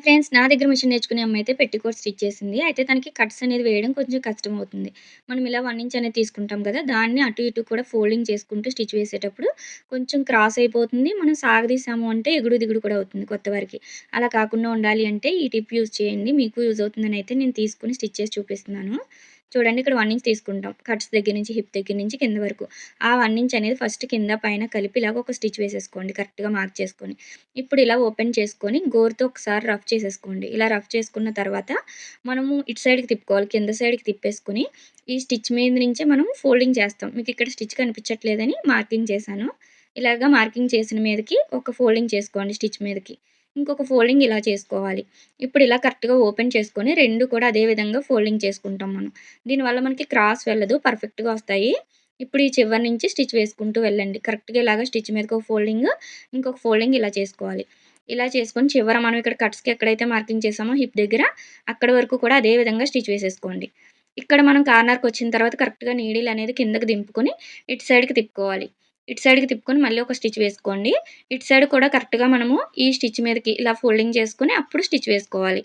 Hi friends నా దగ్గర machine నేర్చుకునే అమ్మాయి అయితే పెట్టికోట్ స్టిచ్ చేసింది. అయితే తనకి కట్స్ అనేది వేయడం కొంచెం కష్టం అవుతుంది మనం ఇలా వన్ ఇంచ్ అనేది తీసుకుంటాం కదా దాన్ని అటు ఇటు కూడా ఫోల్డింగ్ చేసుకుంటూ స్టిచ్ వేసేటప్పుడు కొంచెం క్రాస్ అయిపోతుంది. మనం సాగదీసాము అంటే ఎగుడు దిగుడు కూడా అవుతుంది కొత్త వారికి. అలా కాకుండా ఉండాలి అంటే ఈ టిప్ యూజ్ చేయండి. మీకు యూజ్ అవుతుందని అయితే నేను తీసుకుని స్టిచ్ చేసి చూపిస్తున్నాను. చూడండి ఇక్కడ వన్ ఇంచ్ తీసుకుంటాం. కట్స్ దగ్గర నుంచి హిప్ దగ్గర నుంచి కింద వరకు. ఆ వన్ ఇంచ్ అనేది ఫస్ట్ కింద పైన కలిపి ఇలాగ ఒక స్టిచ్ వేసేసుకోండి కరెక్ట్గా మార్క్ చేసుకొని. ఇప్పుడు ఇలా ఓపెన్ చేసుకొని గోరుతో ఒకసారి రఫ్ చేసేసుకోండి. ఇలా రఫ్ చేసుకున్న తర్వాత మనము ఇటు సైడ్కి తిప్పుకోవాలి కింద సైడ్కి తిప్పేసుకుని ఈ స్టిచ్ మీద నుంచే మనం ఫోల్డింగ్ చేస్తాం. మీకు ఇక్కడ స్టిచ్ కనిపించట్లేదని మార్కింగ్ చేశాను. ఇలాగా మార్కింగ్ చేసిన మీదకి ఒక ఫోల్డింగ్ చేసుకోండి స్టిచ్ మీదకి. ఇంకొక ఫోల్డింగ్ ఇలా చేసుకోవాలి. ఇప్పుడు ఇలా కరెక్ట్గా ఓపెన్ చేసుకొని రెండు కూడా అదే విధంగా ఫోల్డింగ్ చేసుకుంటాం మనం. దీనివల్ల మనకి క్రాస్ వెళ్ళదు పర్ఫెక్ట్గా వస్తాయి. ఇప్పుడు ఈ చివరి నుంచి స్టిచ్ వేసుకుంటూ వెళ్ళండి. కరెక్ట్గా ఇలాగ స్టిచ్ మీదకి ఒక ఫోల్డింగ్ ఇంకొక ఫోల్డింగ్ ఇలా చేసుకోవాలి. ఇలా చేసుకొని చివర మనం ఇక్కడ కట్స్కి ఎక్కడైతే మార్కింగ్ చేసామో హిప్ దగ్గర అక్కడ వరకు కూడా అదే విధంగా స్టిచ్ వేసేసుకోండి. ఇక్కడ మనం కార్నర్కి వచ్చిన తర్వాత కరెక్ట్గా నీడిల్ అనేది కిందకి దింపుకొని ఇటు సైడ్కి తిప్పుకోవాలి. ఇటు సైడ్కి తిప్పుకొని మళ్ళీ ఒక స్టిచ్ వేసుకోండి. ఇటు సైడ్ కూడా కరెక్ట్గా మనము ఈ స్టిచ్ మీదకి ఇలా ఫోల్డింగ్ చేసుకుని అప్పుడు స్టిచ్ వేసుకోవాలి.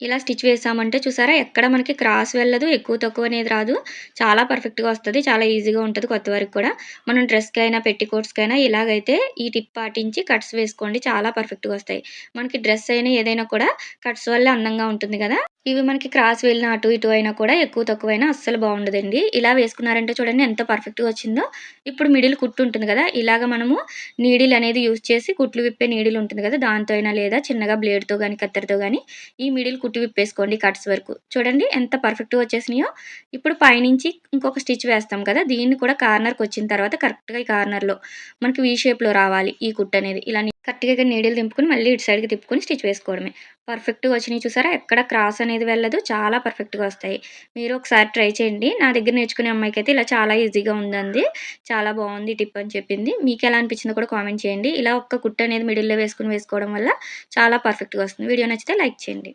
ఇలా స్టిచ్ వేసామంటే చూసారా ఎక్కడ మనకి క్రాస్ వెళ్ళదు ఎక్కువ తక్కువ అనేది రాదు. చాలా పర్ఫెక్ట్గా వస్తుంది చాలా ఈజీగా ఉంటుంది కొత్త వరకు కూడా. మనం డ్రెస్కి అయినా పెట్టికోట్స్కి అయినా ఇలాగైతే ఈ టిప్ పాటించి కట్స్ వేసుకోండి చాలా పర్ఫెక్ట్గా వస్తాయి. మనకి డ్రెస్ అయినా ఏదైనా కూడా కట్స్ వల్ల అందంగా ఉంటుంది కదా. ఇవి మనకి క్రాస్ వెళ్ళిన అటు ఇటు అయినా కూడా ఎక్కువ తక్కువైనా అస్సలు బాగుండదండి. ఇలా వేసుకున్నారంటే చూడండి ఎంత పర్ఫెక్ట్గా వచ్చిందో. ఇప్పుడు మిడిల్ కుట్టు ఉంటుంది కదా ఇలాగ మనము నీడిల్ అనేది యూజ్ చేసి కుట్లు విప్పే నీడిల్ ఉంటుంది కదా దాంతో అయినా లేదా చిన్నగా బ్లేడ్తో కానీ కత్తెరతో కానీ ఈ మిడిల్ కుట్టు విప్పేసుకోండి కట్స్ వరకు. చూడండి ఎంత పర్ఫెక్ట్గా వచ్చేసినాయో. ఇప్పుడు పైనుంచి ఇంకొక స్టిచ్ వేస్తాం కదా దీన్ని కూడా కార్నర్కి వచ్చిన తర్వాత కరెక్ట్గా ఈ కార్నర్లో మనకి వీ షేప్లో రావాలి ఈ కుట్టు అనేది. ఇలా కరెక్ట్గా నీడిల్ దింపుకొని మళ్ళీ ఇటు సైడ్కి తిప్పుకొని స్టిచ్ వేసుకోవడమే. పర్ఫెక్ట్గా వచ్చినాయి చూసారా? ఎక్కడ క్రాస్ అనేది వెళ్ళదు చాలా పర్ఫెక్ట్గా వస్తాయి. మీరు ఒకసారి ట్రై చేయండి. నా దగ్గర నేర్చుకునే అమ్మాయికి అయితే ఇలా చాలా ఈజీగా ఉందండి. చాలా బాగుంది టిప్ అని చెప్పింది. మీకు ఎలా అనిపించిందో కూడా కామెంట్ చేయండి. ఇలా ఒక్క కుట్టు అనేది మిడిల్లో వేసుకుని వేసుకోవడం వల్ల చాలా పర్ఫెక్ట్గా వస్తుంది. వీడియో నచ్చితే లైక్ చేయండి.